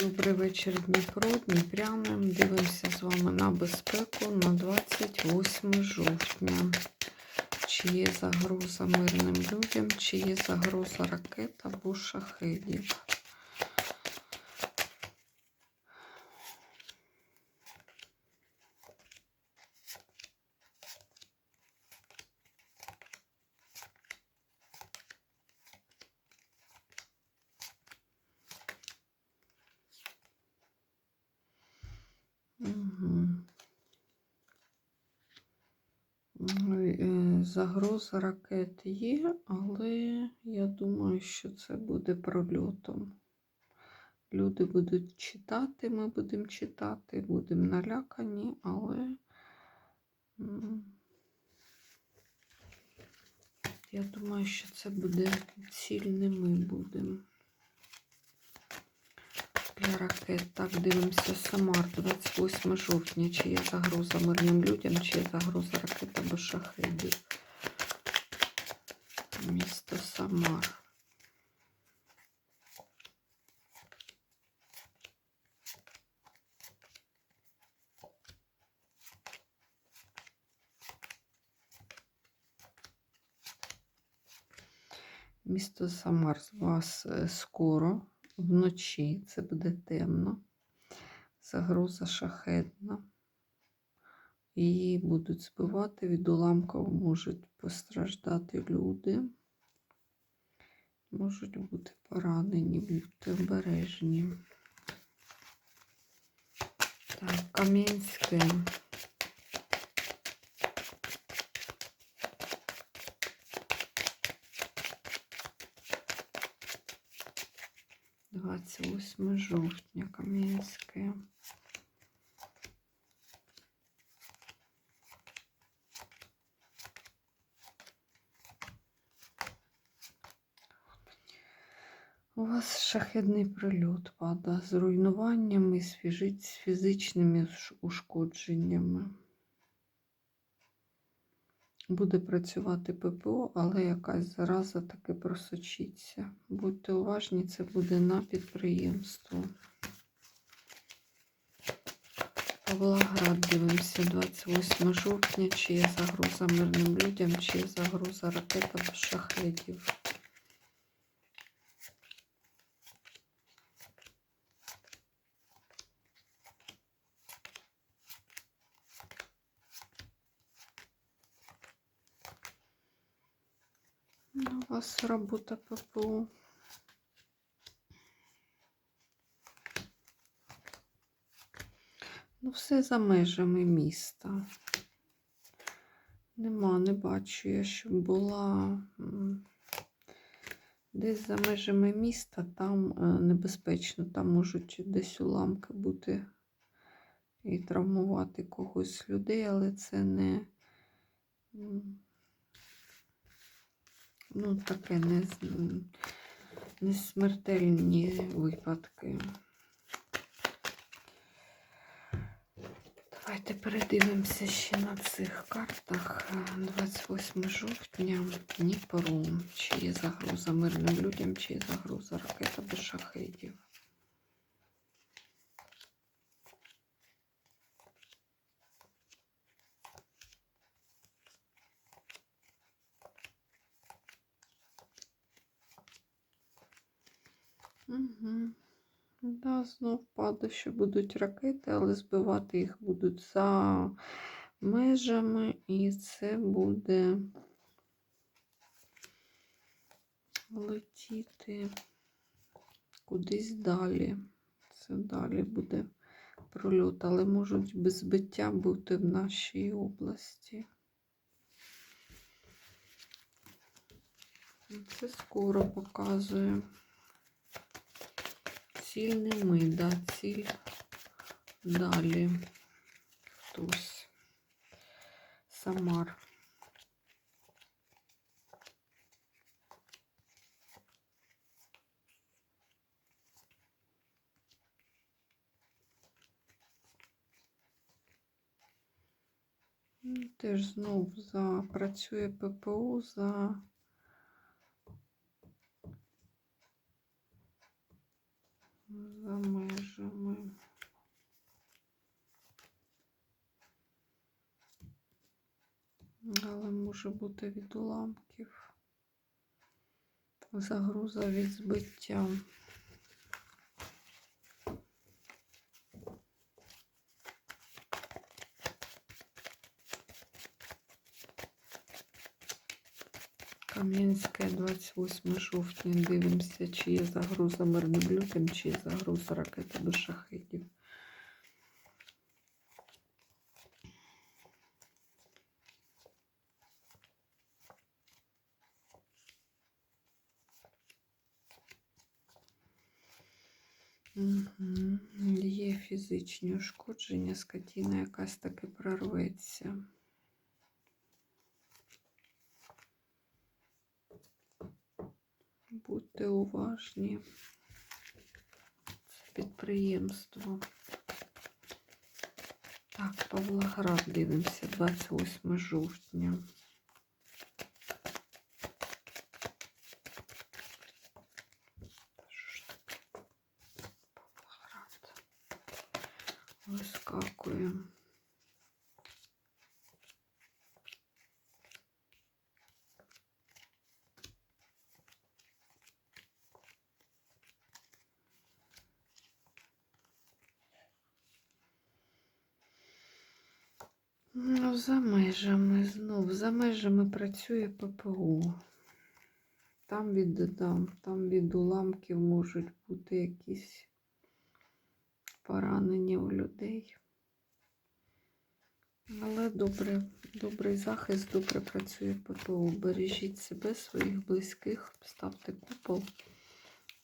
Добрий вечір, Дніпро, Дніпрянам. Дивимося з вами на безпеку на 28 жовтня. Чи є загроза мирним людям, чи є загроза ракет або шахедів. Угу. Загроза ракет є, але я думаю, що це буде прольотом. Люди будуть читати, ми будемо читати, будемо налякані, але я думаю, що це буде ціль ми будемо. Для ракет. Так, дивимося Самар, 28 жовтня. Чи є загроза мирним людям, чи є загроза ракет або шахедів. Місто Самар. Місто Самар з вас е, скоро вночі це буде темно, загроза шахетна. Її будуть збивати, від уламків можуть постраждати люди, можуть бути поранені, бути обережні. Так, Кам'янське. Двадцять жовтня Кам'янське. У вас шахедний прильот пада з руйнуваннями, з фізичними ушкодженнями. Буде працювати ППО, але якась зараза таки просочиться. Будьте уважні, це буде на підприємство. Павлоград дивимося 28 жовтня, чи є загроза мирним людям, чи є загроза ракет або шахедів. У вас робота ППО. Ну, все за межами міста. Нема, не бачу я, щоб була десь за межами міста, там е, небезпечно, там можуть десь уламки бути і травмувати когось людей, але це не. Ну, таке не, не смертельні випадки. Давайте передивимося ще на цих картах. 28 жовтня Дніпро. Чи є загроза мирним людям, чи є загроза ракет або Угу. Да, знов падає, що будуть ракети, але збивати їх будуть за межами, і це буде летіти кудись далі. Це далі буде прольот, але можуть без збиття бути в нашій області. Це скоро показує. Ціль не ми, да, ціль далі. Хтось. Самар. Теж знов запрацює ППО за за межами. Але може бути від уламків, загруза від збиття. Кам'янське, 28 жовтня. Дивимося, чи є загроза мирним чи є загроза ракети до шахидів. Угу. Є фізичні ушкодження, скотіна якась таки прорветься. Будьте уважні. Це підприємство. Так, Павлоград дивимося, 28 жовтня. Та що ж таке? Павлоград. Вискакує. Ну, за межами знов, за межами працює ППО. Там від, там, там від уламків можуть бути якісь поранення у людей. Але добре, добрий захист, добре працює ППО. Бережіть себе, своїх близьких, ставте купол.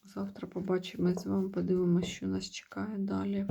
Завтра побачимо з вами, подивимося, що нас чекає далі.